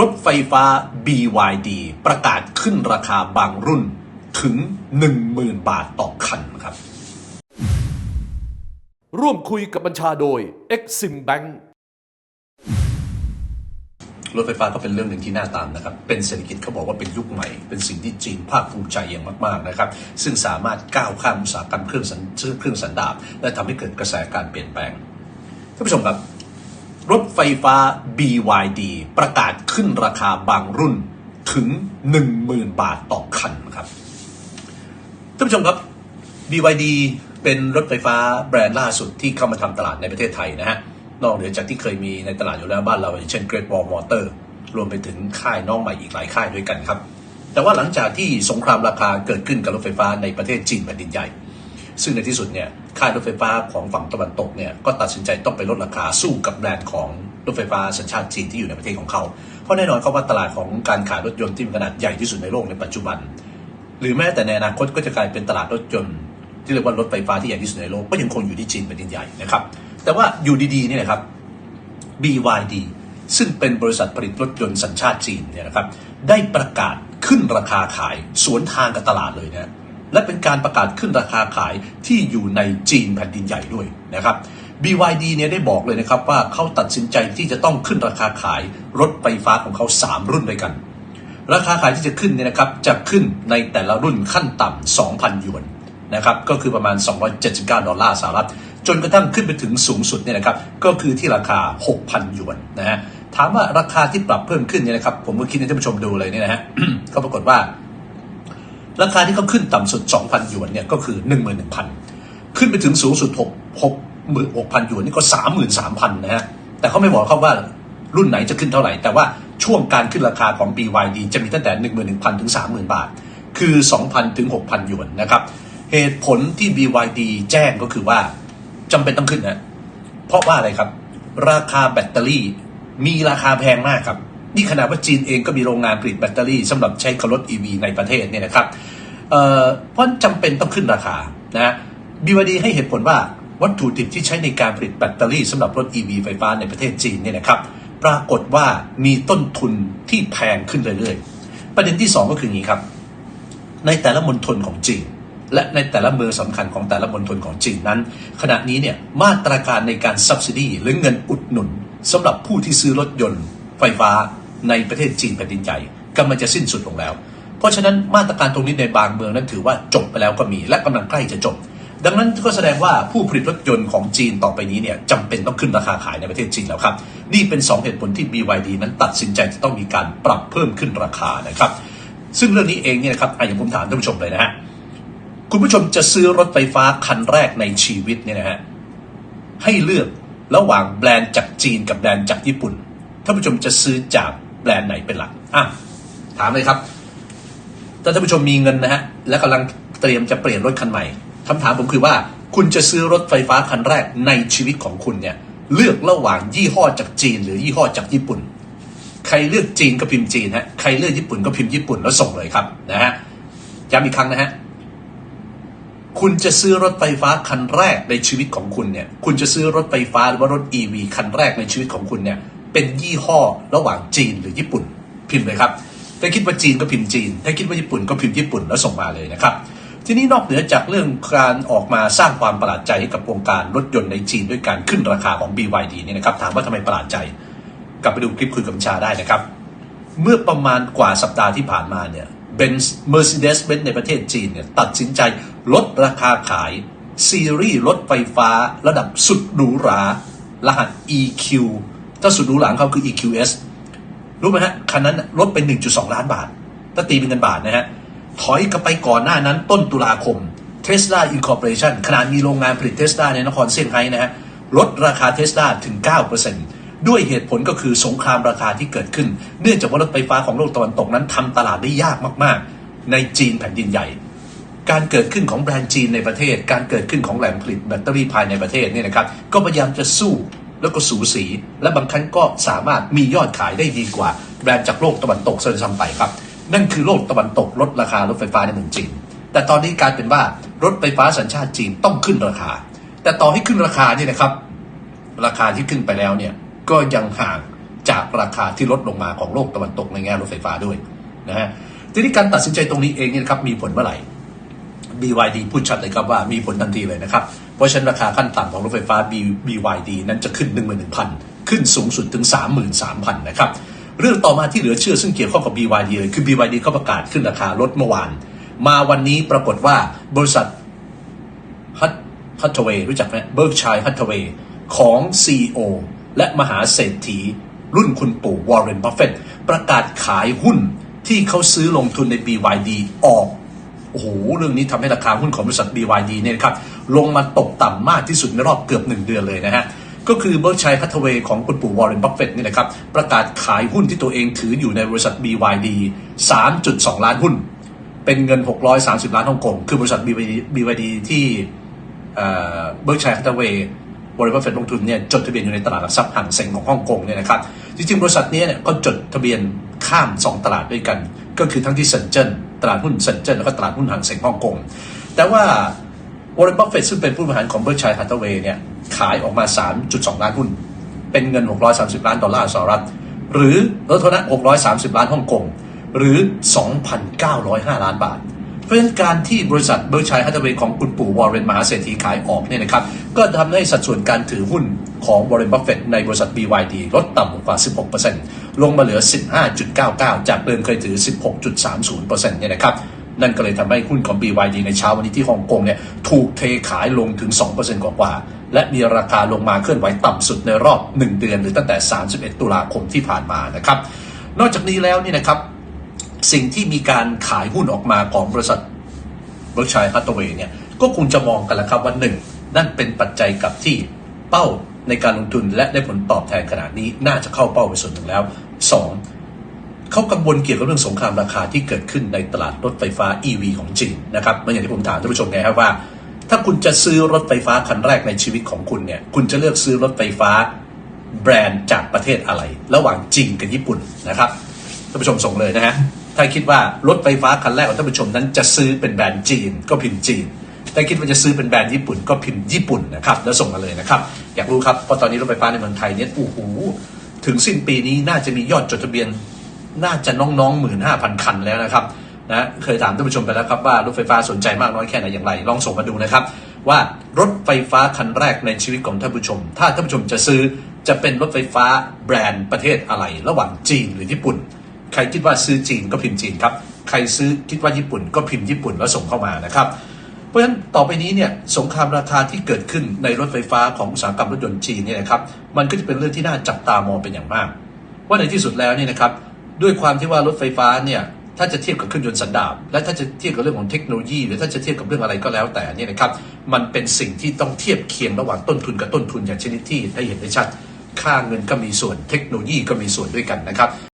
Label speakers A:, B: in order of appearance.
A: รถไฟฟ้า BYD ประกาศขึ้นราคาบางรุ่นถึง 10,000 บาทต่อคันครับ
B: ร่วมคุยกับบัญชาโดย Exim Bank
A: รถไฟฟ้าก็เป็นเรื่องหนึ่งที่น่าตามนะครับ เป็นเศรษฐกิจเขาบอกว่าเป็นยุคใหม่ เป็นสิ่งที่จีนภาคภูมิใจอย่างมากๆนะครับ ซึ่งสามารถก้าวข้ามอุตสาหกรรมเครื่องสันเครื่องสันดาปและทำให้เกิดกระแสการเปลี่ยนแปลง ท่านผู้ชมครับ รถไฟฟ้า BYD ประกาศขึ้นราคาบางรุ่นถึง 10,000 บาทต่อคันครับท่านผู้ชมครับ BYD เป็นรถไฟฟ้าแบรนด์ล่าสุดที่เข้ามาทำตลาดในประเทศไทยนะฮะ นอกเหนือจากที่เคยมีในตลาดอยู่แล้วบ้านเราอย่างเช่น Great Wall Motor รวมไปถึงค่ายน้องใหม่อีกหลายค่ายด้วยกันครับ แต่ว่าหลังจากที่สงครามราคาเกิดขึ้นกับรถไฟฟ้าในประเทศจีนแผ่นดินใหญ่ ซึ่งในที่สุดเนี่ย ค่ายรถไฟฟ้าของฝั่งตะวันตกเนี่ยก็ตัดสินใจต้องไปลดราคาสู้กับแบรนด์ของรถไฟฟ้าสัญชาติจีนที่อยู่ในประเทศของเขา เพราะแน่นอนเขาว่าตลาดของการขายรถยนต์ที่มีขนาดใหญ่ที่สุดในโลกในปัจจุบัน หรือแม้แต่ในอนาคตก็จะกลายเป็นตลาดรถยนต์ที่เรียกว่ารถไฟฟ้าที่ใหญ่ที่สุดในโลกก็ยังคงอยู่ที่จีนเป็นใหญ่นะครับ แต่ว่าอยู่ดีๆนี่ยนะครับ BYD ซึ่งเป็นบริษัทผลิตรถยนต์สัญชาติจีนเนี่ยนะครับ ได้ประกาศขึ้นราคาขายสวนทางกับตลาดเลยนะ และเป็นการประกาศขึ้นราคาขายที่อยู่ในจีนแผ่นดินใหญ่ด้วยนะครับ BYD เนี่ยได้บอกเลยนะครับว่าเขาตัดสินใจที่จะต้องขึ้นราคาขายรถไฟฟ้าของเขา 3 รุ่นด้วยกัน ราคาขายที่จะขึ้นเนี่ยนะครับจะขึ้นในแต่ละรุ่นขั้นต่ำ2,000หยวนนะครับก็คือประมาณ 279 ดอลลาร์สหรัฐ จนกระทั่งขึ้นไปถึงสูงสุดเนี่ยนะครับก็คือที่ราคา 6,000 หยวนนะฮะถามว่าราคาที่ปรับเพิ่มขึ้นเนี่ยนะครับผมก็คิดให้ท่านผู้ชมดูเลยเนี่ยนะฮะก็ปรากฏว่า ราคาที่เขาขึ้นต่ำสุด 2,000 หยวนเนี่ยก็คือ 11,000 ขึ้นไปถึงสูงสุด 6 6 6,000 หยวนนี่ก็ 33,000 นะฮะ แต่เขาไม่บอกเขาว่ารุ่นไหนจะขึ้นเท่าไหร่ แต่ว่าช่วงการขึ้นราคาของ BYD จะมีตั้งแต่ 11,000 ถึง 30,000 บาท คือ 2,000 ถึง 6,000 หยวนนะครับ เหตุผลที่ BYD แจ้งก็คือว่าจำเป็นต้องขึ้นนะ เพราะว่าอะไรครับ ราคาแบตเตอรี่มีราคาแพงมากครับนี่ขนาดว่าจีนเองก็มีโรงงานผลิตแบตเตอรี่สำหรับใช้กับรถ EV ในประเทศเนี่ยนะครับ เพราะจำเป็นต้องขึ้นราคานะ BYD ให้เหตุผลว่าวัตถุดิบที่ใช้ในการผลิตแบตเตอรี่สำหรับรถ EV ไฟฟ้าในประเทศจีนเนี่ยนะครับ ปรากฏว่ามีต้นทุนที่แพงขึ้นเรื่อยๆ ประเด็นที่สองก็คืออย่างนี้ครับ ในแต่ละมณฑลของจีนและในแต่ละเมืองสำคัญของแต่ละมณฑลของจีนนั้น ขณะนี้เนี่ยมาตรการในการ subsidy หรือเงินอุดหนุนสำหรับผู้ที่ซื้อรถยนต์ไฟฟ้าในประเทศจีนแผ่นดินใหญ่กำลังจะสิ้นสุดลงแล้ว ราะฉะนั้นมาตรการตรงนี้ในบางเมืองนั้นถือว่าจบไปแล้วก็มี และกำลังใกล้จะจบ ดังนั้นก็แสดงว่าผู้ผลิตรถยนต์ของจีนต่อไปนี้เนี่ยจำเป็นต้องขึ้นราคาขายในประเทศจีนแล้วครับ นี่เป็นสองเหตุผลที่ BYD นั้นตัดสินใจจะต้องมีการปรับเพิ่มขึ้นราคานะครับ ซึ่งเรื่องนี้เองเนี่ยนะครับอะอย่างผมถามท่านผู้ชมเลยนะฮะคุณผู้ชมจะซื้อรถไฟฟ้าคันแรกในชีวิตเนี่ยนะฮะให้เลือกระหว่างแบรนด์จากจีนกับแบรนด์จากญี่ปุ่นท่านผู้ชมจะซื้อจากแบรนด์ไหนเป็นหลักอะถามเลยครับ ถ้าท่านผู้ชมมีเงินนะฮะและกำลังเตรียมจะเปลี่ยนรถคันใหม่คำถามผมคือว่าคุณจะซื้อรถไฟฟ้าคันแรกในชีวิตของคุณเนี่ยเลือกระหว่างยี่ห้อจากจีน หรือยี่ห้อจากญี่ปุ่น ใครเลือกจีนก็พิมพ์จีนฮะใครเลือกญี่ปุ่นก็พิมพ์ญี่ปุ่นแล้วส่งเลยครับนะฮะย้ำอีกครั้งนะฮะคุณจะซื้อรถไฟฟ้าคันแรกในชีวิตของคุณเนี่ยคุณจะซื้อรถไฟฟ้าหรือว่ารถ EV คันแรกในชีวิตของคุณเนี่ยเป็นยี่ห้อระหว่างจีนหรือญี่ปุ่นพิมพ์เลยครับ ถ้าคิดว่าจีนก็พิมพ์จีน ถ้าคิดว่าญี่ปุ่นก็พิมพ์ญี่ปุ่นแล้วส่งมาเลยนะครับ ทีนี้นอกเหนือจากเรื่องการออกมาสร้างความประหลาดใจให้กับวงการรถยนต์ในจีนด้วยการขึ้นราคาของ BYD เนี่ยนะครับ ถามว่าทำไมประหลาดใจ กลับไปดูคลิปคุยกับบัญชาได้นะครับ เมื่อประมาณกว่าสัปดาห์ที่ผ่านมาเนี่ยเบนซ์ Mercedes-Benz ในประเทศจีนเนี่ยตัดสินใจลดราคาขาย ซีรีส์รถไฟฟ้าระดับสุดหรูหรารหัส EQ ถ้าสุดหรูหราของเขาคือ EQS รู้ไหมฮะคันนั้นลดไป1.2 ล้านบาทถ้าตีเป็นเงินบาทนะฮะถอยกลับไปก่อนหน้านั้นต้นตุลาคม Tesla Incorporation ขนาดมีโรงงานผลิตเทสลาในนครเซี่ยงไฮ้นะฮะลดราคาเทสลาถึง 9%ด้วยเหตุผลก็คือสงครามราคาที่เกิดขึ้น เนื่องจากว่ารถไฟฟ้าของโลกตะวันตกนั้นทำตลาดได้ยากมากๆ ในจีนแผ่นดินใหญ่ การเกิดขึ้นของแบรนด์จีนในประเทศ การเกิดขึ้นของแหล่งผลิตแบตเตอรี่ภายในประเทศเนี่ยนะครับก็พยายามจะสู้ แล้วก็สูสี และบางครั้งก็สามารถมียอดขายได้ดีกว่า แบรนด์จากโลกตะวันตกเซอร์ซัมไปครับ นั่นคือโลกตะวันตกลดราคารถไฟฟ้าในเมืองจีน แต่ตอนนี้กลายเป็นว่ารถไฟฟ้าสัญชาติจีนต้องขึ้นราคา แต่ต่อให้ขึ้นราคาเนี่ยนะครับ ราคาที่ขึ้นไปแล้วเนี่ยก็ยังห่างจากราคาที่ลดลงมาของโลกตะวันตกในแง่รถไฟฟ้าด้วยนะฮะทีนี้การตัดสินใจตรงนี้เองเนี่ยนะครับมีผลเมื่อไหร่ BYD พูดชัดเลยครับว่ามีผลทันทีเลยนะครับ เพราะฉะนั้นราคาขั้นต่ำของรถไฟฟ้า BYD นั้นจะขึ้น 11,000 ขึ้นสูงสุดถึง 33,000 นะครับ เรื่องต่อมาที่เหลือเชื่อซึ่งเกี่ยวข้องกับ BYD เลยคือ BYD เขาประกาศขึ้นราคารถเมื่อวาน มาวันนี้ปรากฏว่าบริษัทฮัตฮัตเทเวย์รู้จักไหมเบิร์กชัยฮัตเทเวย์ของ CEO และมหาเศรษฐี รุ่นคุณปู่วอร์เรนบัฟเฟตประกาศขายหุ้นที่เขาซื้อลงทุนใน BYD ออก โอ้โหเรื่องนี้ทำให้ราคาหุ้นของบริษัท BYD เนี่ยครับลงมาตกต่ำมากที่สุดในรอบเกือบหนึ่งเดือนเลยนะฮะก็คือเบิร์กชัยฮัตเทเวย์ของคุณปู่วอร์เรนบัฟเฟตต์นี่นะครับประกาศขายหุ้นที่ตัวเองถืออยู่ในบริษัท BYD 3.2 ล้านหุ้น เป็นเงิน 630 ล้านฮ่องกงคือบริษัท BYD, BYD ที่เบิร์กชัยฮัตเวย์บริษัทเฟดลงทุนเนี่ยจดทะเบียนอยู่ในตลาดหลักทรัพย์ห่างเซ็งของฮ่องกงเนี่ยนะครับจริงๆบริษัทนี้เนี่ยก็จดทะเบียนข้าม 2 ตลาดด้วยกัน ก็คือทั้งที่เซินเจิ้นตลาดหุ้นเซินเจิ้นแล้วก็ตลาดหุ้นหางเซ็งฮ่องกง แต่ว่าวอร์เรนบัฟเฟตซึ่งเป็นผู้บริหารของเบิร์กชัยฮัตเทเวย์เนี่ยขายออกมา 3.2 ล้านหุ้น เป็นเงิน 630 ล้านดอลลาร์สหรัฐ หรือลดโทษนะ630 ล้านฮ่องกง หรือ 2,905 ล้านบาท เพราะฉะนั้นการที่บริษัทเบิร์กชัยฮัตเทเวย์ของคุณปู่วอร์เรนมหาเศรษฐีขายออกเนี่ยนะครับ ก็ทำให้สัดส่วนการถือหุ้นของวอร์เรนบัฟเฟตในบริษัท BYD ลดต่ำกว่า 16% ลงมาเหลือ 15.99 จากเดิมเคยถือ 16.30%เนี่ยนะครับนั่นก็เลยทำให้หุ้นของ BYD ในเช้าวันนี้ที่ฮ่องกงเนี่ยถูกเทขายลงถึง 2%กว่าๆและมีราคาลงมาเคลื่อนไหวต่ำสุดในรอบ 1 เดือน หรือตั้งแต่ 31 ตุลาคมที่ผ่านมานะครับ นอกจากนี้แล้วนี่นะครับ สิ่งที่มีการขายหุ้นออกมาของบริษัทเบิร์กชัยฮัตเวย์เนี่ยก็คงจะมองกันล้วครับว่าหนึ่งนั่นเป็นปัจจัยกับที่เป้าในการลงทุนและได้ผลตอบแทนขนาดนี้น่าจะเข้าเป้าไปส่วนหนึ่งแล้ว สองเขากังวลเกี่ยวกับเรื่องสงครามราคาที่เกิดขึ้นในตลาดรถไฟฟ้า EV ของจีนนะครับเมื่ออย่างที่ผมถามท่านผู้ชมไงครับว่า ถ้าคุณจะซื้อรถไฟฟ้าคันแรกในชีวิตของคุณเนี่ยคุณจะเลือกซื้อรถไฟฟ้าแบรนด์จากประเทศอะไร ระหว่างจีนกับญี่ปุ่นนะครับท่านผู้ชมส่งเลยนะฮะถ้าคิดว่ารถไฟฟ้าคันแรกของท่านผู้ชมนั้นจะซื้อเป็นแบรนด์จีนก็พิมพ์จีน ถ้าคิดว่าจะซื้อเป็นแบรนด์ญี่ปุ่นก็พิมพ์ญี่ปุ่นนะครับแล้วส่งมาเลยนะครับ อยากรู้ครับเพราะตอนนี้รถไฟฟ้าในเมืองไทยเนี่ยโอ้โห ถึงสิ้นปีนี้น่าจะมียอดจดทะเบียน น่าจะน้องๆหมื่นห้าพันคันแล้วนะครับนะเคยถามท่านผู้ชมไปแล้วครับว่ารถไฟฟ้าสนใจมากน้อยแค่ไหนอย่างไร ลองส่งมาดูนะครับ ว่ารถไฟฟ้าคันแรกในชีวิตของท่านผู้ชม ถ้าท่านผู้ชมจะซื้อจะเป็นรถไฟฟ้าแบรนด์ประเทศอะไร ระหว่างจีนหรือญี่ปุ่น ใครคิดว่าซื้อจีนก็พิมพ์จีนครับใครซื้อคิดว่าญี่ปุ่นก็พิมพ์ญี่ปุ่นแล้วส่งเข้ามานะครับ ราะฉะนั้นต่อไปนี้เนี่ยสงครามราคาที่เกิดขึ้นในรถไฟฟ้าของอุตสาหกรรมรถยนต์จีนเนี่ยนะครับมันก็จะเป็นเรื่องที่น่าจับตามองเป็นอย่างมาก ว่าในที่สุดแล้วเนี่ยนะครับด้วยความที่ว่ารถไฟฟ้าเนี่ยถ้าจะเทียบกับเครื่องยนต์สันดาปและถ้าจะเทียบกับเรื่องของเทคโนโลยี หรือถ้าจะเทียบกับเรื่องอะไรก็แล้วแต่เนี่ยนะครับมันเป็นสิ่งที่ต้องเทียบเคียงระหว่างต้นทุนกับต้นทุนอย่างชนิดที่ได้เห็นได้ชัดค่าเงินก็มีส่วนเทคโนโลยีก็มีส่วนด้วยกันนะครับ